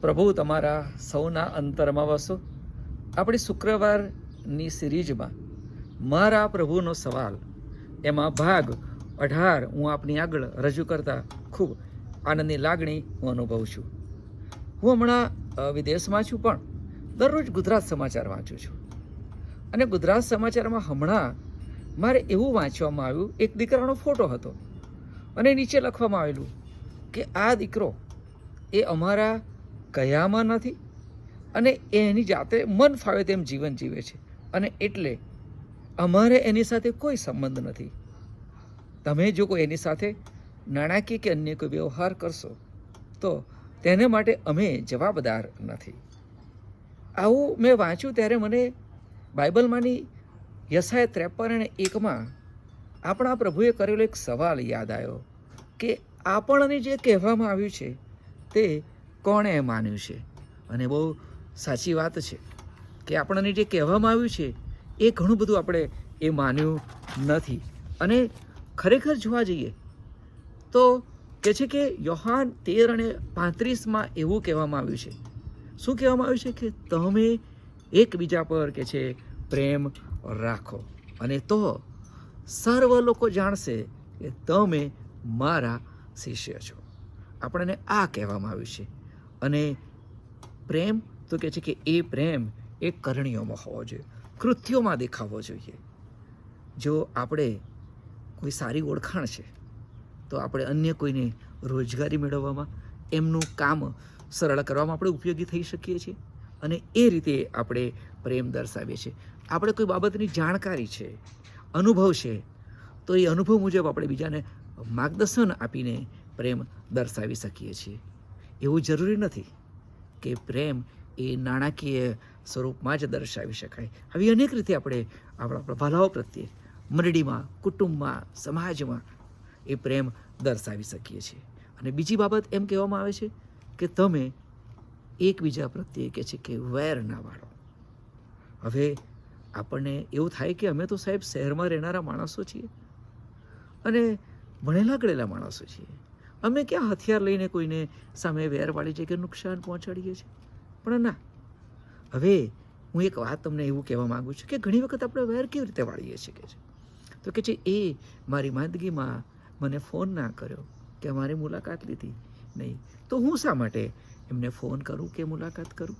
પ્રભુ, તમારા સૌના અંતરમાં વસો. આપણી શુક્રવારની સિરીજમાં મારા પ્રભુનો સવાલ, એમાં ભાગ અઢાર હું આપની આગળ રજૂ કરતા ખૂબ આનંદની લાગણી હું અનુભવું છું. હું હમણાં વિદેશમાં છું પણ દરરોજ ગુજરાત સમાચાર વાંચું છું. અને ગુજરાત સમાચારમાં હમણાં મારે એવું વાંચવામાં આવ્યું, એક દીકરાનો ફોટો હતો. અને નીચે લખવામાં આવેલું કે, આ દીકરો એ અમારા કયામાં નથી અને એની જાતે મન ફાવે તેમ જીવન જીવે છે. અને એટલે અમારે એની સાથે કોઈ સંબંધ નથી. તમે જો કોઈ એની સાથે નાણાકીય કે અન્ય કોઈ વ્યવહાર કરશો, તો તેને માટે અમે જવાબદાર નથી. આવું મેં વાંચ્યું ત્યારે મને બાઇબલમાંની યસાય ત્રેપન અને એકમાં આપણા પ્રભુએ કરેલો એક સવાલ યાદ આવ્યો કે આપણને જે કહેવામાં આવ્યું છે તે કોણે માન્યું છે? અને બહુ સાચી વાત છે કે આપણને જે કહેવામાં આવ્યું છે, એ ઘણું બધું આપણે એ માન્યું નથી. અને ખરેખર જોવા જઈએ તો કે છે કે યોહાન તેર અને પાંત્રીસમાં એવું કહેવામાં આવ્યું છે. શું કહેવામાં આવ્યું છે કે તમે એકબીજા પર કે છે પ્રેમ રાખો? અને તો સર્વ લોકો જાણશે કે તમે મારા શિષ્ય છો. આપણને આ કહેવામાં આવ્યું છે. અને પ્રેમ તો કે છે કે એ પ્રેમ એ કરણીઓમાં હોવો જોઈએ. કૃત્યોમાં દેખાવો જોઈએ. જો આપણે કોઈ સારી ઓળખાણ છે, તો આપણે અન્ય કોઈને રોજગારી મેળવવામાં, એમનું કામ સરળ કરવામાં આપણે ઉપયોગી થઈ શકીએ છીએ અને એ રીતે આપણે પ્રેમ દર્શાવીએ છીએ. આપણે કોઈ બાબતની જાણકારી છે, અનુભવ છે, તો એ અનુભવ મુજબ આપણે બીજાને માર્ગદર્શન આપીને પ્રેમ દર્શાવી શકીએ છીએ. એવું જરૂરી નથી કે પ્રેમ એ નાણાકીય સ્વરૂપમાં જ દર્શાવી શકાય. આવી અનેક રીતે આપણે આપણા ભાલાઓ પ્રત્યે મંડળીમાં કુટુંબમાં, સમાજમાં એ પ્રેમ દર્શાવી શકીએ છીએ. અને બીજી બાબત એમ કહેવામાં આવે છે કે તમે એકબીજા પ્રત્યે કે છે કે વેર ના વાળો. હવે આપણને એવું થાય કે અમે તો સાહેબ શહેરમાં રહેનારા માણસો છીએ અને ભણેલા ગળેલા માણસો છીએ. અમે ક્યાં હથિયાર લઈને કોઈને સામે વેરવાળી જગ્યાએ નુકસાન પહોંચાડીએ છીએ? પણ ના. હવે હું એક વાત તમને એવું કહેવા માંગુ છું કે ઘણી વખત આપણે વેર કેવી રીતે વાળીએ છીએ કે છે? તો કે છે એ મારી માંદગીમાં મને ફોન ના કર્યો કે મારી મુલાકાત લીધી નહીં, તો હું શા માટે એમને ફોન કરું કે મુલાકાત કરું?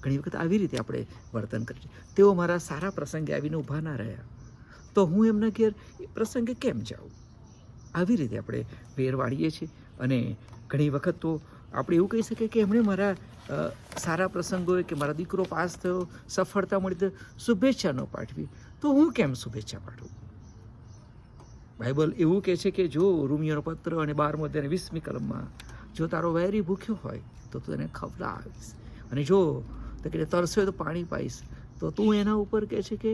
ઘણી વખત આવી રીતે આપણે વર્તન કરીએ તેઓ મારા સારા પ્રસંગે આવીને ઊભા ના રહ્યા. તો હું એમના ઘેર એ પ્રસંગે કેમ જાઉં? આવી રીતે આપણે વેર વાળીએ છીએ. અને ઘણી વખત તો આપણે એવું કહી શકીએ કે એમણે મારા સારા પ્રસંગોએ કે મારા દીકરો પાસ થયો, સફળતા મળી તો શુભેચ્છા ન પાઠવી. તો હું કેમ શુભેચ્છા પાઠવું? બાઇબલ એવું કહે છે કે જો રૂમિયોનો પત્ર અને બારમો તેને વીસમી કલમમાં જો તારો વૈરી ભૂખ્યો હોય, તો તું એને ખવડાવીશ. અને જો તકે તરસ્યો તરસે તો પાણી પાઈશ. તો તું એના ઉપર કહે છે કે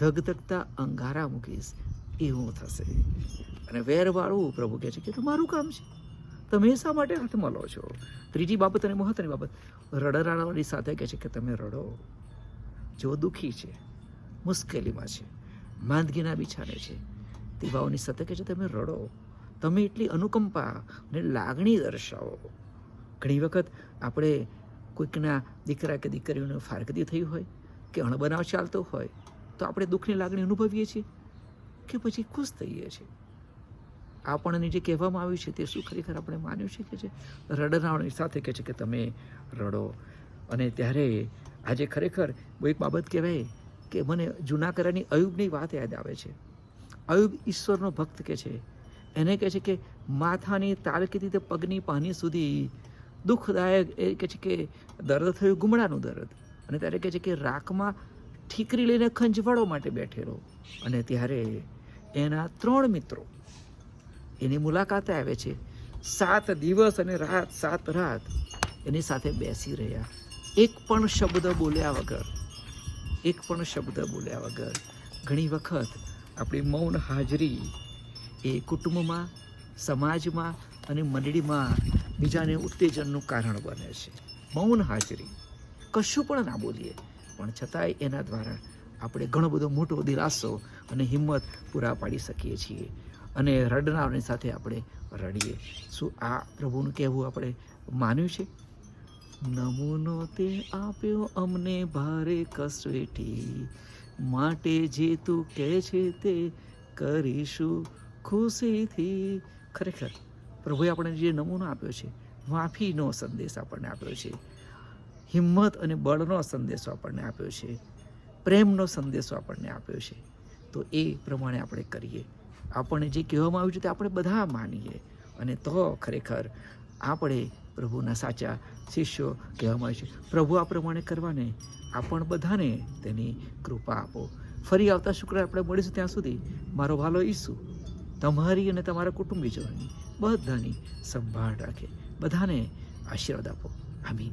ધગધગતા અંગારા મૂકીશ. એવું થશે. અને વેરવાળું પ્રભુ કહે છે કે તમારું કામ છે. તમે શા માટે હાથમાં લો છો? ત્રીજી બાબત અને મહત્વની બાબત રડરાળાની સાથે કહે છે કે તમે રડો. જેઓ દુઃખી છે, મુશ્કેલીમાં છે, માંદગીના બિછાને છે તેવાઓની સાથે કહે છે તમે રડો. તમે એટલી અનુકંપા અને લાગણી દર્શાવો. ઘણી વખત આપણે કોઈકના દીકરા કે દીકરીઓને ફારકદી થઈ હોય કે અણબનાવ ચાલતો હોય, તો આપણે દુઃખની લાગણી અનુભવીએ છીએ. કે પછી ખુશ થઈએ છીએ. આપણને જે કહેવામાં આવ્યું છે તે શું ખરેખર આપણે માન્યું છે કે છે? રડનારની સાથે કહે છે કે તમે રડો. અને ત્યારે આજે ખરેખર એક બાબત કહેવાય કે મને જૂના કરાની અયુબની વાત યાદ આવે છે. અયુબ ઈશ્વરનો ભક્ત કે છે. એને કહે છે કે માથાની તાલકીથી તે પગની પાની સુધી દુઃખદાયક એ કહે છે કે દર્દ થયું ગુમડાનું દર્દ. અને ત્યારે કહે છે કે રાખમાં ઠીકરી લઈને ખંજવાળો માટે બેઠેલો. અને ત્યારે એના ત્રણ મિત્રો. એની મુલાકાતે આવે છે. સાત દિવસ અને રાત, સાત રાત એની સાથે બેસી રહ્યા. એક પણ શબ્દ બોલ્યા વગર, એક પણ શબ્દ બોલ્યા વગર ઘણી વખત આપણી મૌન હાજરી એ કુટુંબમાં, સમાજમાં અને મંડળીમાં બીજાને ઉત્તેજનનું કારણ બને છે. મૌન હાજરી. કશું પણ ના બોલીએ, પણ છતાંય એના દ્વારા આપણે ઘણો બધો મોટો દિલાસો અને હિંમત પૂરા પાડી શકીએ છીએ. અને રડનારની સાથે આપણે રડીએ. શું આ પ્રભુનું કહેવું આપણે માન્યું છે? નમૂનો તે આપ્યો અમને ભારે કસવેટી માટે જે તું કહે છે તે કરીશું ખુશીથી. ખરેખર, પ્રભુએ આપણને જે નમૂનો આપ્યો છે, માફીનો સંદેશ આપણને આપ્યો છે. હિંમત અને બળનો સંદેશો આપણને આપ્યો છે. પ્રેમનો સંદેશો આપણને આપ્યો છે. તો એ પ્રમાણે આપણે કરીએ. આપણને જે કહેવામાં આવ્યું છે તે આપણે બધા માનીએ. અને તો ખરેખર આપણે પ્રભુના સાચા શિષ્યો કહેવામાં આવે છે. પ્રભુ આ પ્રમાણે કરવાને આપણ બધાને તેની કૃપા આપો. ફરી આવતા શુક્રવાર આપણે મળીશું ત્યાં સુધી. મારો ભાલો ઈસુ, તમારી અને તમારા કુટુંબીજોની બધાની સંભાળ રાખે. બધાને આશીર્વાદ આપો. આમીન.